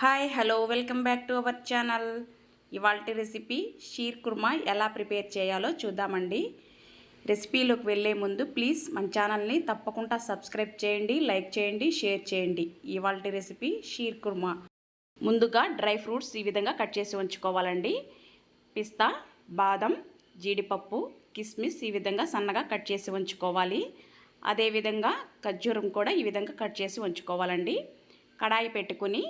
Hi hello welcome back to our channel ఇవాళ recipe sheer khurma ఎలా prepare చేయాలో చూద్దామండి. రెసిపీలోకి వెళ్ళే ముందు ప్లీజ్ మన ఛానల్ని తప్పకుండా సబ్స్క్రైబ్ చేయండి లైక్ చేయండి షేర్ చేయండి. ఇవాళ రెసిపీ షీర్ కుర్మా. ముందుగా డ్రై ఫ్రూట్స్ ఈ విధంగా కట్ చేసి ఉంచుకోవాలండి. పిస్తా బాదం జీడిపప్పు కిస్మిస్ ఈ విధంగా సన్నగా కట్ చేసి ఉంచుకోవాలి. అదేవిధంగా ఖర్జూరం కూడా ఈ విధంగా కట్ చేసి ఉంచుకోవాలండి. కడాయి పెట్టుకుని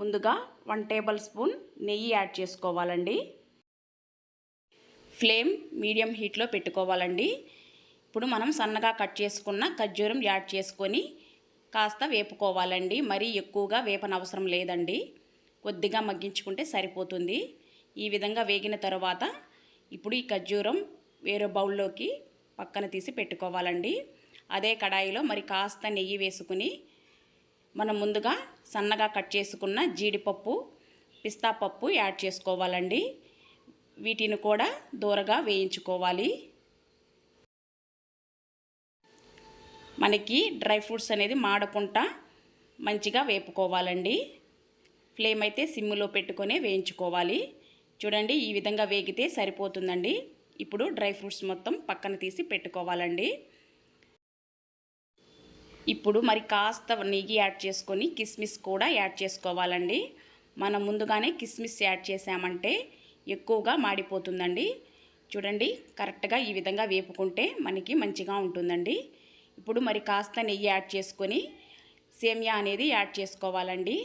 ముందుగా వన్ టేబుల్ స్పూన్ నెయ్యి యాడ్ చేసుకోవాలండి. ఫ్లేమ్ మీడియం హీట్లో పెట్టుకోవాలండి. ఇప్పుడు మనం సన్నగా కట్ చేసుకున్న ఖర్జూరం యాడ్ చేసుకొని కాస్త వేపుకోవాలండి. మరీ ఎక్కువగా వేపనవసరం లేదండి. కొద్దిగా మగ్గించుకుంటే సరిపోతుంది. ఈ విధంగా వేగిన తర్వాత ఇప్పుడు ఈ ఖర్జూరం వేరే బౌల్లోకి పక్కన తీసి పెట్టుకోవాలండి. అదే కడాయిలో మరి కాస్త నెయ్యి వేసుకుని మనం ముందుగా సన్నగా కట్ చేసుకున్న జీడిపప్పు పిస్తా పప్పు యాడ్ చేసుకోవాలండి. వీటిని కూడా దూరగా వేయించుకోవాలి. మనకి డ్రై ఫ్రూట్స్ అనేది మాడకుండా మంచిగా వేపుకోవాలండి. ఫ్లేమ్ అయితే సిమ్లో పెట్టుకొని వేయించుకోవాలి. చూడండి ఈ విధంగా వేగితే సరిపోతుందండి. ఇప్పుడు డ్రై ఫ్రూట్స్ మొత్తం పక్కన తీసి పెట్టుకోవాలండి. ఇప్పుడు మరి కాస్త నెయ్యి యాడ్ చేసుకొని కిస్మిస్ కూడా యాడ్ చేసుకోవాలండి. మనం ముందుగానే కిస్మిస్ యాడ్ చేసామంటే ఎక్కువగా మాడిపోతుందండి. చూడండి కరెక్ట్గా ఈ విధంగా వేపుకుంటే మనకి మంచిగా ఉంటుందండి. ఇప్పుడు మరి కాస్త నెయ్యి యాడ్ చేసుకొని సేమియా అనేది యాడ్ చేసుకోవాలండి.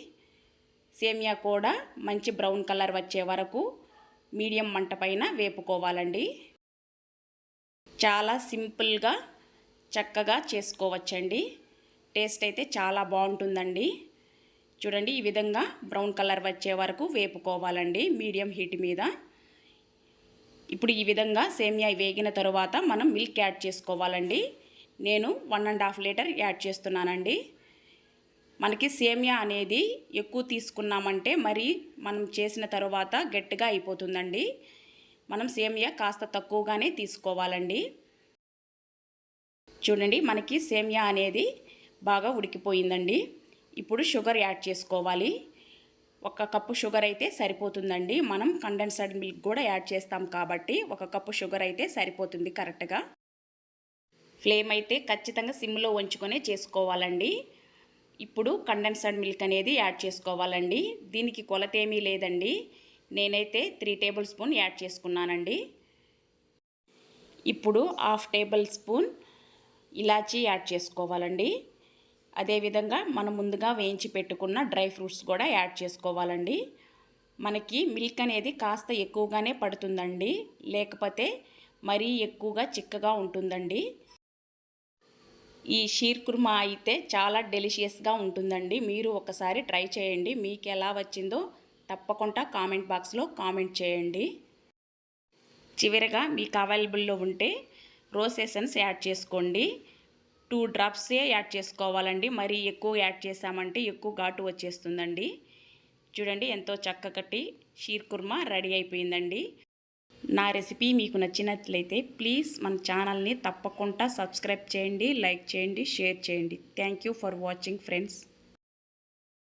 సేమియా కూడా మంచి బ్రౌన్ కలర్ వచ్చే వరకు మీడియం మంట పైన వేపుకోవాలండి. చాలా సింపుల్గా చక్కగా చేసుకోవచ్చండి. టేస్ట్ అయితే చాలా బాగుంటుందండి. చూడండి ఈ విధంగా బ్రౌన్ కలర్ వచ్చే వరకు వేపుకోవాలండి మీడియం హీట్ మీద. ఇప్పుడు ఈ విధంగా సేమియా వేగిన తరువాత మనం మిల్క్ యాడ్ చేసుకోవాలండి. నేను one and half litre add చేస్తున్నానండి. మనకి సేమియా అనేది ఎక్కువ తీసుకున్నామంటే మరి మనం చేసిన తర్వాత గట్టిగా అయిపోతుందండి. మనం సేమియా కాస్త తక్కువగానే తీసుకోవాలండి. చూడండి మనకి సేమియా అనేది బాగా ఉడికిపోయిందండి. ఇప్పుడు షుగర్ యాడ్ చేసుకోవాలి. ఒక కప్పు షుగర్ అయితే సరిపోతుందండి. మనం కండెన్సర్డ్ మిల్క్ కూడా యాడ్ చేస్తాం కాబట్టి ఒక కప్పు షుగర్ అయితే సరిపోతుంది కరెక్ట్గా. ఫ్లేమ్ అయితే ఖచ్చితంగా సిమ్లో ఉంచుకొని చేసుకోవాలండి. ఇప్పుడు కండెన్సర్డ్ మిల్క్ అనేది యాడ్ చేసుకోవాలండి. దీనికి కొలత ఏమీ లేదండి. నేనైతే త్రీ టేబుల్ స్పూన్ యాడ్ చేసుకున్నానండి. ఇప్పుడు హాఫ్ టేబుల్ స్పూన్ ఇలాచీ యాడ్ చేసుకోవాలండి. అదేవిధంగా మనం ముందుగా వేయించి పెట్టుకున్న డ్రై ఫ్రూట్స్ కూడా యాడ్ చేసుకోవాలండి. మనకి మిల్క్ అనేది కాస్త ఎక్కువగానే పడుతుందండి. లేకపోతే మరీ ఎక్కువగా చిక్కగా ఉంటుందండి. ఈ షీర్ కుర్మా అయితే చాలా డెలిషియస్గా ఉంటుందండి. మీరు ఒకసారి ట్రై చేయండి. మీకు ఎలా వచ్చిందో తప్పకుండా కామెంట్ బాక్స్లో కామెంట్ చేయండి. చివరిగా మీకు అవైలబుల్లో ఉంటే రోసెసన్స్ యాడ్ చేసుకోండి. టూ డ్రాప్సే యాడ్ చేసుకోవాలండి. మరి ఎక్కువ యాడ్ చేసామంటే ఎక్కువ ఘాటు వచ్చేస్తుందండి. చూడండి ఎంతో చక్కటి షీర్ కుర్మా రెడీ అయిపోయిందండి. నా రెసిపీ మీకు నచ్చినట్లయితే ప్లీజ్ మన ఛానల్ని తప్పకుండా సబ్స్క్రైబ్ చేయండి లైక్ చేయండి షేర్ చేయండి. Thank you for watching friends.